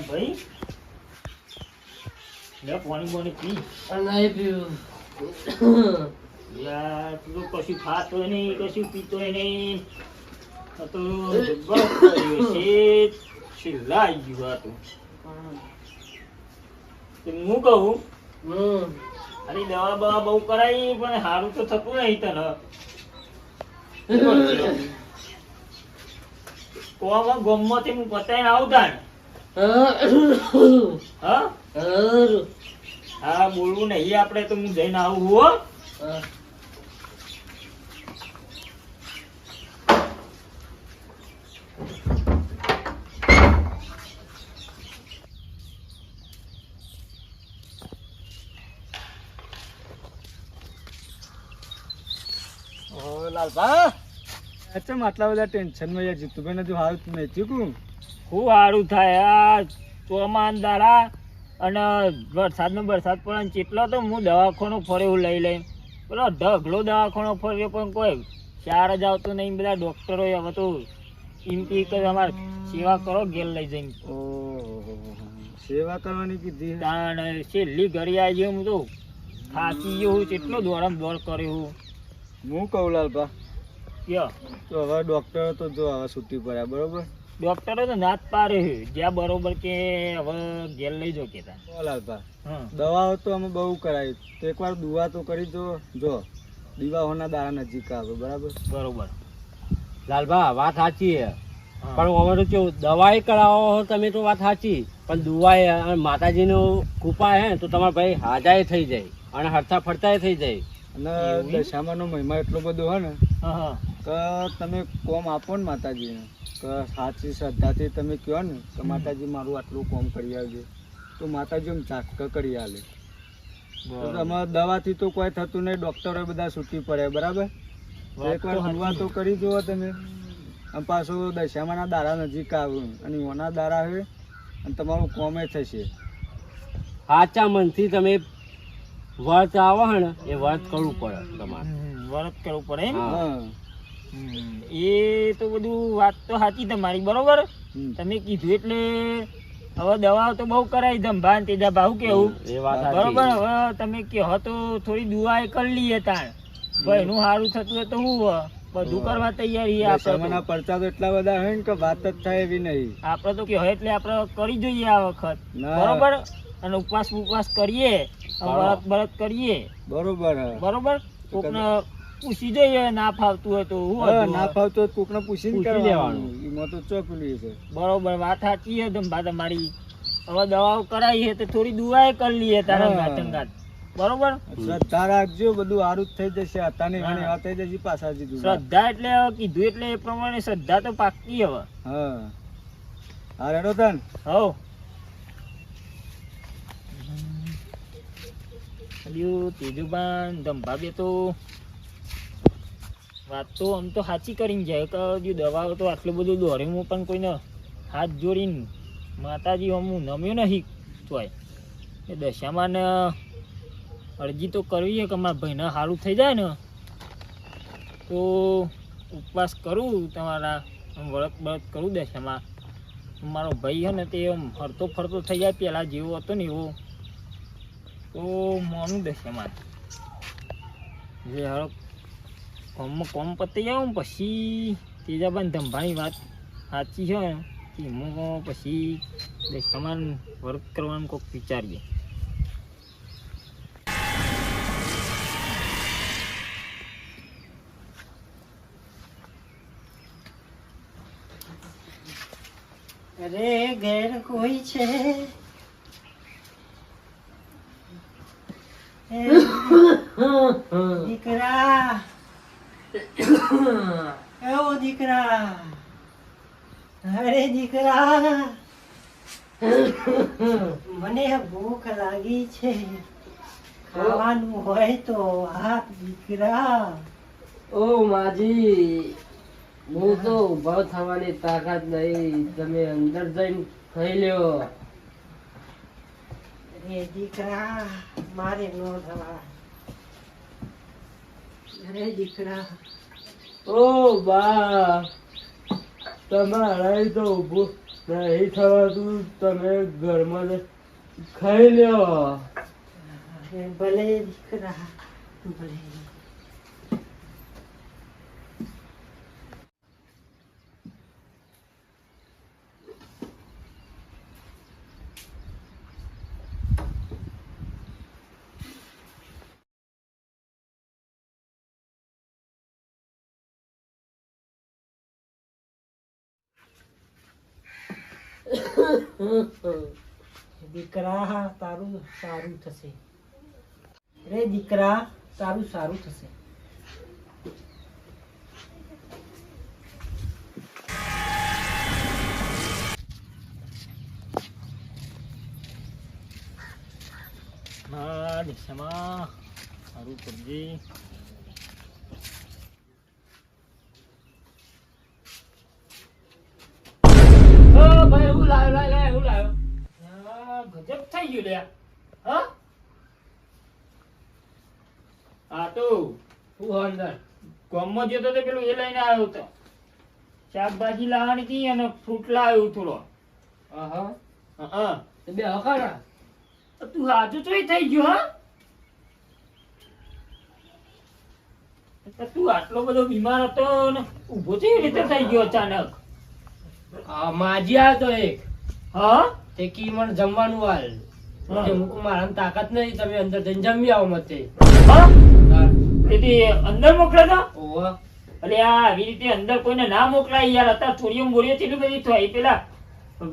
ભાઈ લે પાણી બોણી પી. નહીં પીવું યાર તું કશું ખાતોય નહીં કશું પીતોય નહીં તો છે ગયું આ તો. તો હું કહું? હમ. અરે દવા બવા બહુ કરાઈ પણ સારું તો થતું નહીં તને. કોમાં ગમમાંથી હું પતાઈને આવતા હા? બોલવું નહીં આપણે તો હું જઈને આવું હો હા. લાલભા? અચ્છા આટલા બધા ટેન્શનમાં યાર જીતુભાઈ જો હાલ નહીં ચૂકું ખૂબ સારું થાય આ ચોમાન દાડા અને વરસાદનો વરસાદ પડે ને ચેટલો તો હું દવાખાનું ફર્યો લઈ લઈ. પેલો ઢગલો દવાખાનો ફર્યો પણ કોઈ ચાર જ આવતો નહીં બધા ડોક્ટરો હવે તો કહે કે અમારે સેવા કરો ઘેર લઈ જઈને. સેવા કરવાની કીધી તાણ છેલ્લી ઘરે આવી હું તો થાકી ગયો હું કેટલો દોડમ દોડ કર્યો હું. હું કહું લાલભા? કયો તો હવે ડોક્ટર તો જો હવે છૂટી પડ્યા બરોબર? ડોક્ટરો તો નાત પારે જ્યાં બરોબર કે હવે ઘેર લઈ જો કેતા લાલભા. દવાઓ તો અમે બહુ કરાવી. તો એકવાર દુવા તો કરી જો જો. દીવાઓના દારા નજીક આવે બરાબર? બરોબર. લાલભા વાત સાચી છે. પણ હવે તો કેવું દવાઈ કરાવો તમે તો વાત સાચી. પણ દુવાએ માતાજીનું કૃપા હે તો તમારા ભાઈ હાજાય થઈ જાય. અને હરતા ફરતાય થઈ જાય. અને? દશામાનો મહિમા એટલો બધો હોય ને કે તમે કોમ આપો ને માતાજીને. કે સાચી શ્રદ્ધાથી તમે કહો ને કે માતાજી મારું આટલું કોમ કરી આવજે. તો માતાજી એમ ઝાટકા કરી આલે. તમારે દવાથી તો કોઈ થતું નહીં ડોક્ટરો બધા છૂટી પડે બરાબર? એકવાર હલવા તો કરી જુઓ તમે. અને પાછું દશામાના દારા નજીક આવે અને ઓના દારા છે અને તમારું કોમે થશે. સાચા મનથી તમે વર્ત આવે હે ને એ વર્ત કરવું પડે તમારે. વર્ત કરવું પડે એમ? હા. હા. એ તો બધું વાત તો સાચી તમારી બરોબર? તમે કીધું એટલે હવે દવાઓ તો બહુ કરાવી દમ ભાન તેજા ભાવ કેવું? એ વાત સાચી. બરોબર હવે તમે કહો તો થોડી દુઆ કરી લઈએ તાણ. ભાઈ એનું સારું થતું હોય તો હું બધું કરવા તૈયારી આપણે પડતા તો એટલા બધા હોય ને કે વાત જ થાય એવી નહીં. આપણે તો કહો એટલે આપણે કરી જોઈએ આ વખત. બરોબર? અને ઉપવાસ ઉપવાસ કરીએ. વ્રત બરત કરીએ. બરોબર. બરોબર? કોકને પૂછી જઈએ ના ફાવતું હોય તો હું ના ફાવતું હોય કોકને પૂછીને પૂછી કરવાનું. લેવાનું. એમાં તો ચોકલી છે. બરોબર વાત સાચી છે ધંભા તમારી. હવે દવાઓ કરાવી તો થોડી દુઆએ કરી લઈએ તારા હા. બરોબર? શ્રદ્ધા રાખજો બધું સારું જ થઈ જશે. હા. ઘણી વાત થઈ જશે પાછા જીધું શ્રદ્ધા એટલે હવે કીધું એટલે એ પ્રમાણે શ્રદ્ધા તો પાકી હવે. હા. હા રેડો તન. હવ. હલ્યું તેજુબાન, ધંભા બે તો વાત તો આમ તો સાચી કરીને જાય, કે જો દવાઓ તો આટલું બધું હું પણ કોઈને હાથ જોડીને માતાજી હું નમ્યો નહીં તોય. એ દશામાં ને અરજી તો કરવી છે, કે મારા ભાઈને સારું થઈ જાય ને, તો ઉપવાસ કરું તમારા, આમ બળત કરું દશામાં. મારો ભાઈ છે ને તે આમ ફરતો ફરતો થઈ જાય પહેલાં જેવો હતો ને એવો. તો મોનું દશામાં જે હવે કોમમાં કોમ પતી ને પછી તેજાબાન ધંભાની વાત સાચી છે કે હું પછી સમાન વર્ક કરવાનું કોઈક વિચારીએ. અરે ઘેર કોઈ છે? દીકરા. એવો દીકરા. અરે દીકરા. મને ભૂખ લાગી છે. ખાવાનું હોય તો આપ દીકરા. ઓ માજી હું તો ઊભો થવાની તાકાત નહીં. તમે અંદર જઈને ખાઈ લ્યો. અરે દીકરા મારે નો થવા. અરે દીકરા. ઓ બા તમારા તો ઊભું નહીં થવાતું તમે ઘરમાં ખાઈ લ્યો. ભલે દીકરા ભલે. દીકરા તારું સારું થશે. રે દીકરા તારું સારું થશે. સારું કરજે. ભાઈ હું આ થઈ ગયું લે હા આ તો હું અંદર ગામમાં જતો તો પેલું એ લઈને આવ્યો હતો શાકભાજી લાવવાની હતી અને ફ્રૂટ લાવ્યો થોડો. હા. બે હકારા તું હાજુ તો થઈ ગયો હા? તું આટલો બધો બીમાર હતો ને ઊભો કેવી રીતે થઈ ગયો અચાનક? હા માજી આવ્યો એક. હા? તે કી મને જમવાનું હાલ. મૂકું તાકાત નહીં તમે અંદર જઈને જમી આવો મતે. તેથી અંદર મોકલે તો ઓહો આ આવી રીતે અંદર કોઈને ના મોકલાય યાર અત્યારે થોડીઓ મોરીઓ કેટલી બધી થાય. પેલા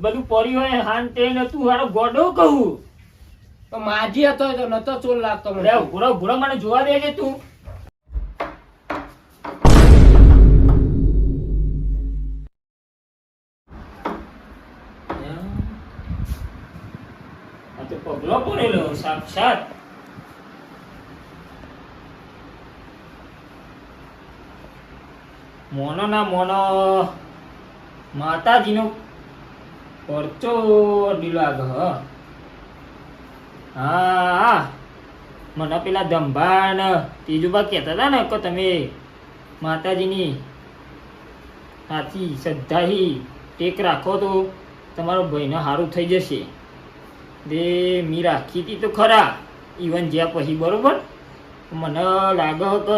બધું પડી હોય હાન તે નતું હારો ગોડો કહું. તો માજી હતો નતો ચોર લાગતો મને. ભૂરો ભૂરો મને જોવા દેજે તું. સાક્ષાત મોનો ના મોનો. માતાજીનો પરચો ડીલાગ હા. મને પેલા દંભાણ ત્રીજુબા કહેતા હતા ને, કે તમે માતાજીની સાચી શ્રદ્ધાહી ટેક રાખો તો તમારો ભાઈને સારું થઈ જશે. તે મીરા રાખી તો ખરા. ઇવન જ્યાં પછી બરોબર? મને લાગે કે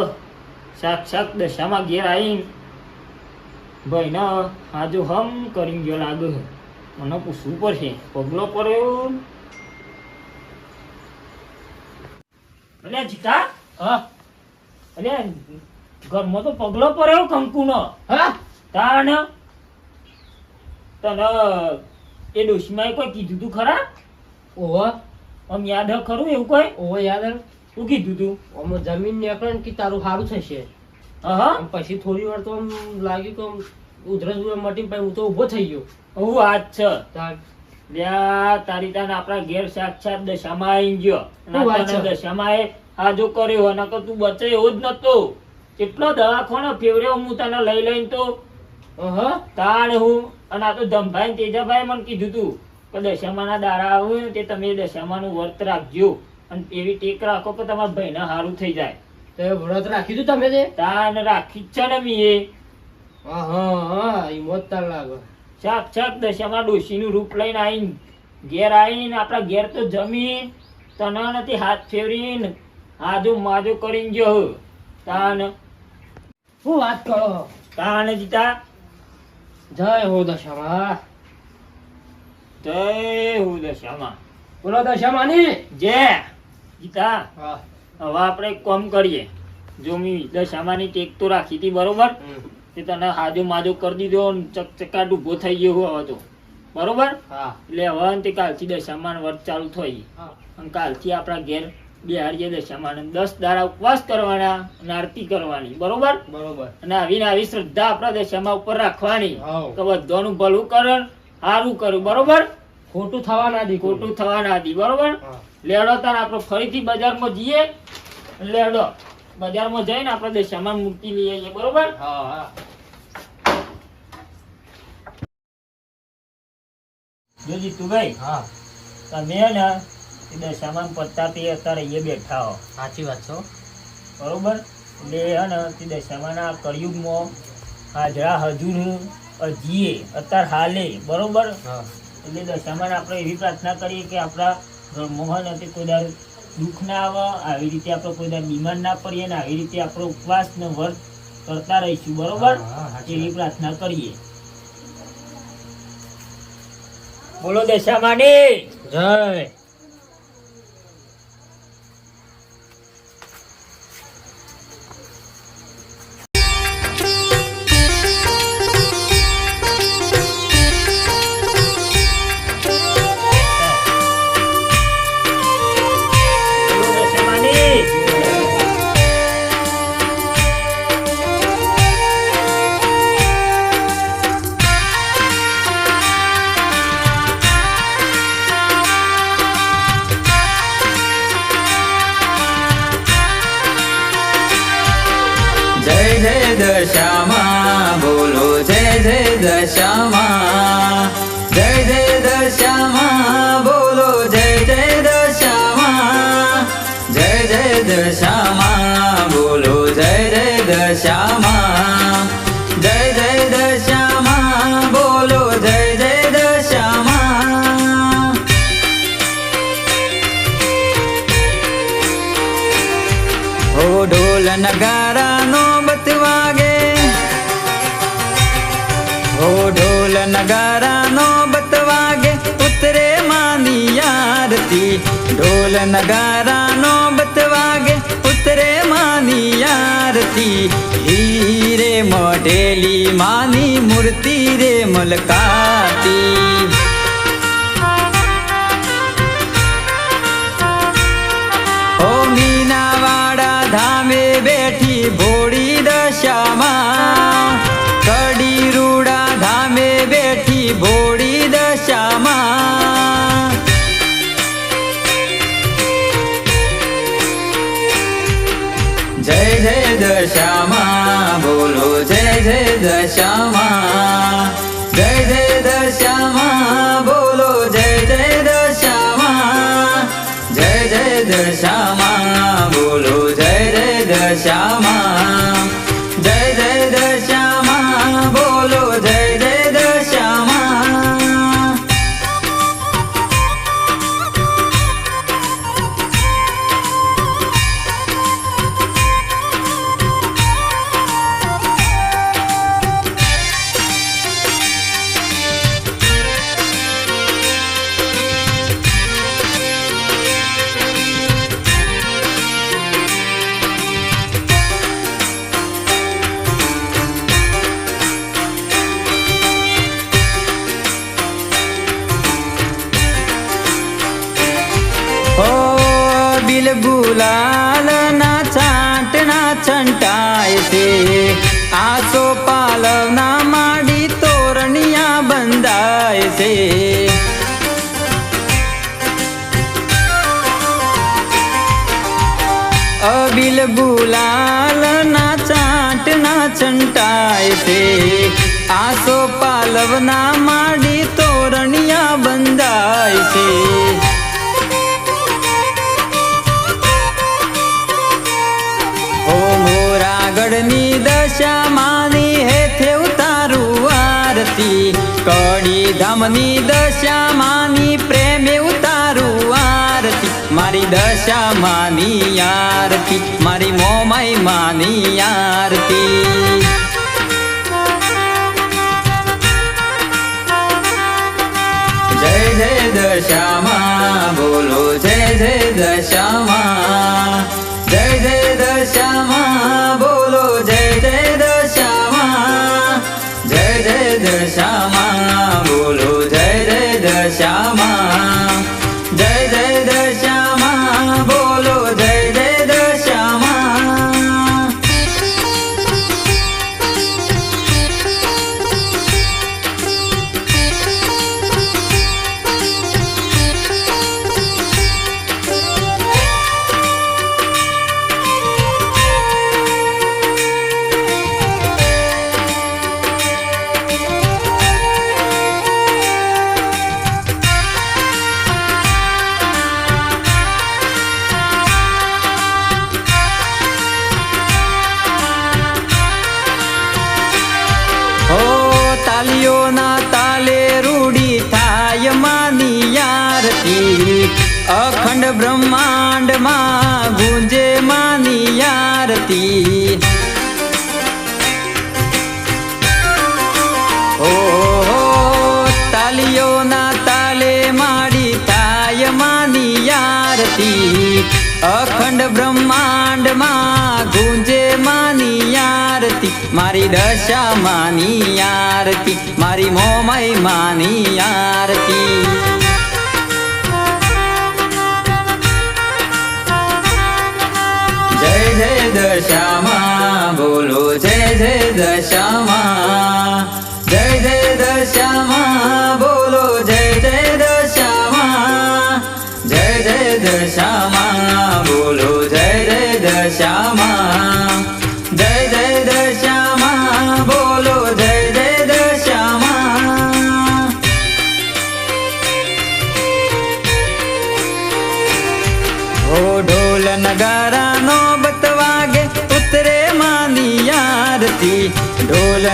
સાક્ષાત દશામાં ઘેર આવીને ભાઈને હાજુ હમ કરી ગયો લાગે મને પૂછવું પડશે. પગલો પડ્યો. અલ્યા જીતા? હા? અલ્યા ઘરમાં તો પગલો પડ્યો કંકુનો. હા? તને એ ડોશીમાં કોઈ કીધું તું ખરા? ઓહો આમ યાદ ખરું એવું કોઈ? ઓહો યાદ શું કીધું તું. આમ જમીન નીકળે ને કે તારું સારું થશે. હા પછી થોડી વાર તો આમ લાગ્યું કે આમ ઉધરસ મટી પછી હું તો ઊભો થઈ ગયો. હું વાત છે. તાર તારી તાને આપણા ઘેર સાક્ષાત દશામાં આવી ગયો? દશામાં એ જો કર્યો અને તું બચે એવો જ નતો કેટલો દવાખાનો ફેવર્યો હું તને લઈ લઈને તો. હ તાણ હું અને આ તો ધમભાઈ ને તેજાભાઈ મને કીધું તું. કે દશામાના દારા આવે ને તે તમે દશામાનું વ્રત રાખજો. અને એવી ટેક રાખો કે તમારા ભાઈને સારું થઈ જાય. તો વ્રત રાખી દીધું તમે તે તાન રાખી જ છે ને મીએ હા હા હા તાર લાગે. સાક્ષાત દશામાં ડોશીનું રૂપ લઈને આવીને ઘેર આવીને આપણા ઘેર તો જમીન તને નથી હાથ ફેરીને હાજો માજો કરીને જો. તાન. શું વાત કરો? તાન જીતા. જય હો દશામાં. જય હું દશામાં બોલો દશામાની જય જીતા હવે આપણે એક કરીએ. જો મેં દશામાની ટેક તો રાખી હતી બરોબર. તે તને હાજો માજો કરી દીધો ચકચકાટ ઊભો થઈ ગયો હવે તો. બરોબર? હા. એટલે હવે તે કાલથી દશામાન વર્ત ચાલુ થઈ. અને કાલથી આપણા ઘેર બિહારીએ દશામાન દસ દાડા ઉપવાસ કરવાના અને આરતી કરવાની. બરોબર? બરોબર. અને આવીને આવી શ્રદ્ધા આપણા દશામાં ઉપર રાખવાની. કે બધાનું ભલું કરે ને સારું કરું બરોબર? ખોટું થવા ના દી ખોટું થવા ના દી બરોબર. લેડો તાર આપણે ફરીથી બજારમાં જઈએ. લેડો બજારમાં જઈને આપણે દેશામાં મૂર્તિ લઈ આવીએ બરોબર? હા હા. જો જીતુભાઈ હા. તમે ને એ દશામાં પત્તાથી અત્યારે એ બેઠા હો. સાચી વાત છો. બરોબર? એટલે હે ને તે દશામાના કળિયુગમાં હાજરા હજુનું હજીએ અત્યારે હાલે બરોબર? એટલે દશામાં આપણે એવી પ્રાર્થના કરીએ કે આપણા મોહન હતી કોઈ દુઃખ ના આવે આવી રીતે આપણે કોઈ દાર બીમાર ના પડીએ ને આવી રીતે આપણો ઉપવાસ ને વર્ત કરતા રહીશું બરોબર? એવી પ્રાર્થના કરીએ. બોલો દશામાની જય. મલકાતી ઓ મીનાવાડા ધામે બેઠી ભોળી દશામાં કડી રૂડા ધામે બેઠી ભોળી દશામાં જય જય દશામાં બોલો જય જય દશામાં બંધાય છે અબિલ ગુલાલ ના ચાંટના ચંટાય છે આસો પાલવના માડી તોરણિયા બંધાય છે ઓ મોરાગઢની દશા કડી ધામની દશા માની પ્રેમે ઉતારું આરતી. મારી દશા માની આરતી, મારી મોમાઈ માની આરતી. જય જય દશામાં, બોલો જય જય દશામાં. દશામાં અખંડ બ્રહ્માંડમાં ગુંજે માની આરતી. ઓ તાલીઓના તાલે માડી તાય માની આરતી. અખંડ બ્રહ્માંડમાં ગુંજે માની આરતી. મારી દશા માની આરતી, મારી મોમય માની આરતી. જય દશામાં બોલો જય જય દશામાં.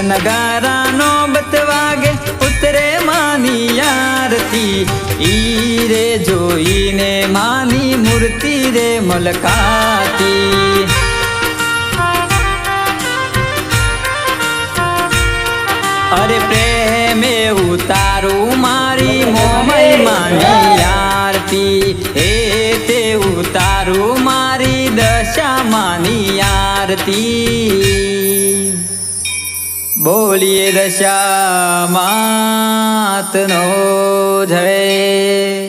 નગારાનો બતવાગે ઉતરે માની આરતી ઈ રે જોઈને માની મૂર્તિ રે મલકાતી અરે પ્રેમે ઉતારું બોલીએ દશા માતનો જય